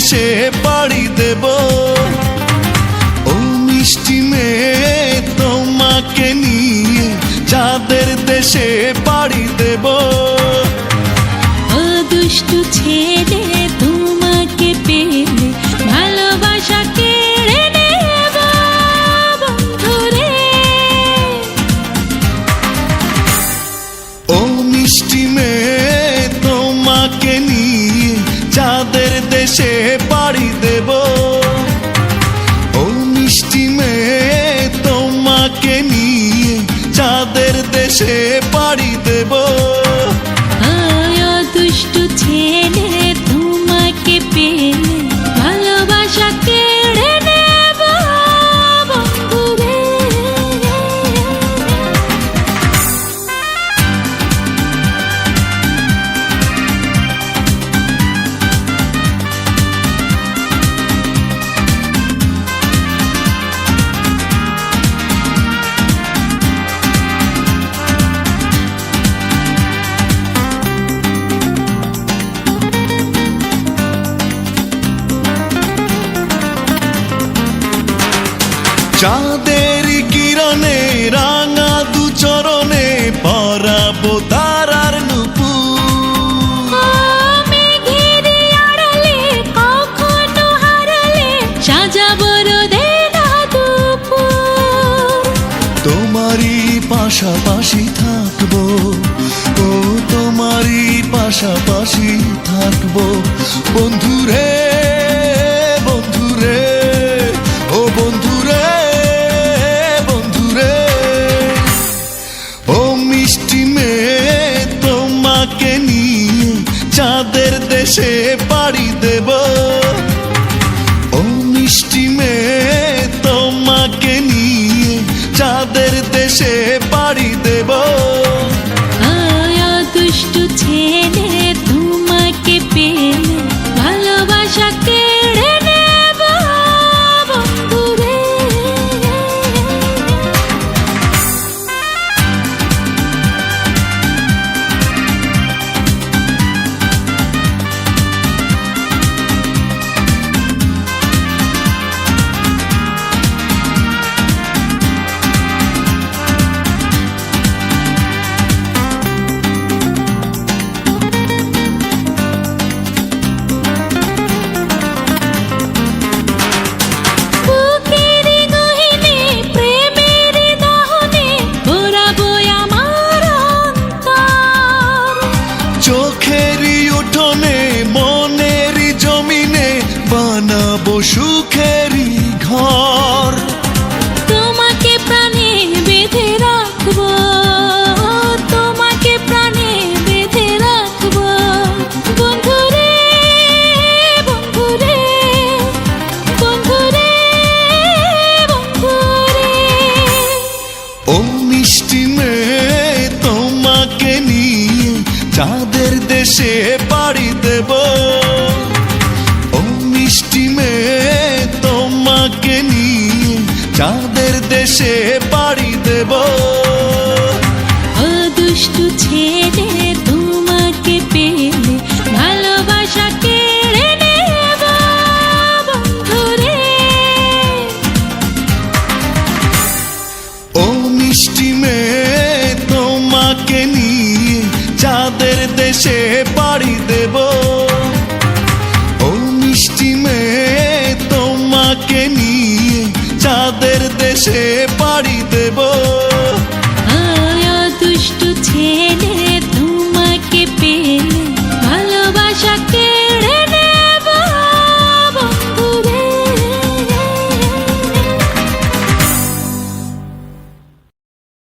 দেশে পাড়ি দেব। ও মিষ্টি মেয়ে তোমাকে নিয়ে চাঁদের দেশে পাড়ি দেব। দুষ্টু ছেলে তোমাকে পেলে ভালোবাসা কেড়ে নেব বন্ধুরে। ও মিষ্টি মেয়ে চাঁদের বাড়ি দেব। ও মিষ্টি মেয়ে তোমাকে নিয়ে চাঁদের দেশে পাড়ি দেব। দুষ্টু ছেলে। চাঁদের কিরণে রাঙা দু চরণে পরাবো তারার নুপুর। কখনো হারালে সাজাবো তোমারই পাশাপাশি থাকব ও তোমারই পাশাপাশি থাকব। বন্ধুরে চাঁদের দেশে পাড়ি দেব। ও মিষ্টি মেয়ে তোমাকে নিয়ে চাঁদের দেশে পাড়ি দেব। বানাবো সুখেরই ঘর। তোমাকে প্রাণে বেঁধে রাখব তোমাকে প্রাণে বেঁধে রাখব। বন্ধুরে বন্ধুরে বন্ধুরে বন্ধুরে ও মিষ্টি মেয়ে তোমাকে নিয়ে চাঁদের দেশে পাড়ি দেব। দেশে পাড়ি দেব। ও দুষ্টু ছেলে তোমাকে পেলে ভালোবাসা কেড়ে নেব বন্ধুরে। ও মিষ্টি মেয়ে তোমাকে নিয়ে চাঁদের দেশে পাড়ি দেব। আমাদের দেশে পাড়ি দেব।